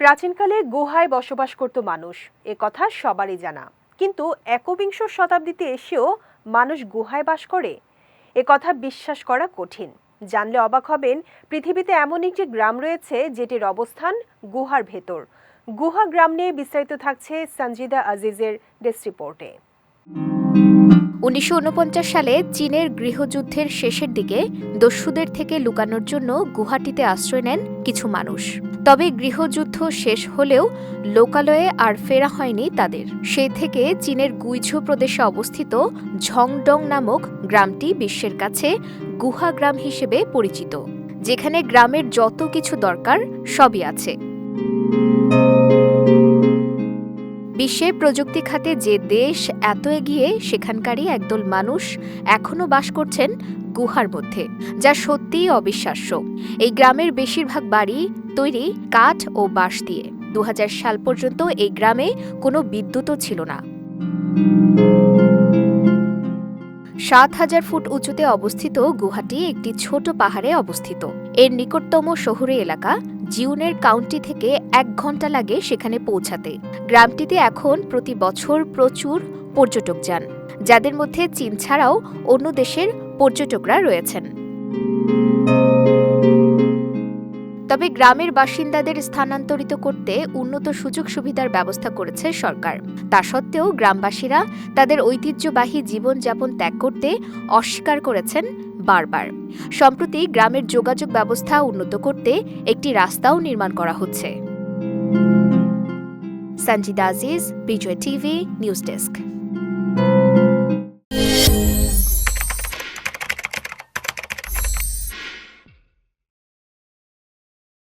প্রাচীনকালে গুহায় বসবাস করত মানুষ। এ কথা সবারই জানা। কিন্তু একবিংশ শতাব্দীতে এসেও মানুষ গুহায় বাস করে। এ কথা বিশ্বাস করা কঠিন। জানলে অবাক হবেন, পৃথিবীতে এমন একটি গ্রাম রয়েছে যেটির অবস্থান গুহার ভেতর। গুহা গ্রাম নিয়ে বিস্তারিত থাকছে সঞ্জিদা আজিজের ডেস্ক রিপোর্টে। উনিশশো ঊনপঞ্চাশ সালে চীনের গৃহযুদ্ধের শেষের দিকে দস্যুদের থেকে লুকানোর জন্য গুহাটিতে আশ্রয় নেন কিছু মানুষ। তবে গৃহযুদ্ধ শেষ হলেও লোকালয়ে আর ফেরা হয়নি তাদের। সেই থেকে চীনের গুইঝু প্রদেশে অবস্থিত ঝংডং নামক গ্রামটি বিশ্বের কাছে গুহা গ্রাম হিসেবে পরিচিত, যেখানে গ্রামের যত কিছু দরকার সবই আছে। বিশ্বে প্রযুক্তি খাতে যে দেশ এত এগিয়ে, সেখানকারই একদল মানুষ এখনও বাস করছেন গুহার মধ্যে, যা সত্যিই অবিশ্বাস্য। এই গ্রামের বেশিরভাগ বাড়ি তৈরি কাঠ ও বাঁশ দিয়ে। দু হাজার সাল পর্যন্ত এই গ্রামে কোনো বিদ্যুৎও ছিল না। সাত হাজার ফুট উঁচুতে অবস্থিত গুহাটি একটি ছোট পাহাড়ে অবস্থিত। এর নিকটতম শহুরে এলাকা, জিউনের কাউন্টি থেকে এক ঘণ্টা লাগে সেখানে পৌঁছাতে। গ্রামটিতে এখন প্রতি বছর প্রচুর পর্যটক যান, যাদের মধ্যে চীন ছাড়াও অন্য দেশের পর্যটকরা রয়েছেন। তবে গ্রামের বাসিন্দাদের স্থানান্তরিত করতে উন্নত সুযোগ সুবিধার ব্যবস্থা করেছে সরকার। তা সত্ত্বেও গ্রামবাসীরা তাদের ঐতিহ্যবাহী জীবনযাপন ত্যাগ করতে অস্বীকার করেছেন বারবার। সম্প্রতি গ্রামের যোগাযোগ ব্যবস্থা উন্নত করতে একটি রাস্তাও নির্মাণ করা হচ্ছে। Sanjida Aziz, Bijoy TV, news desk.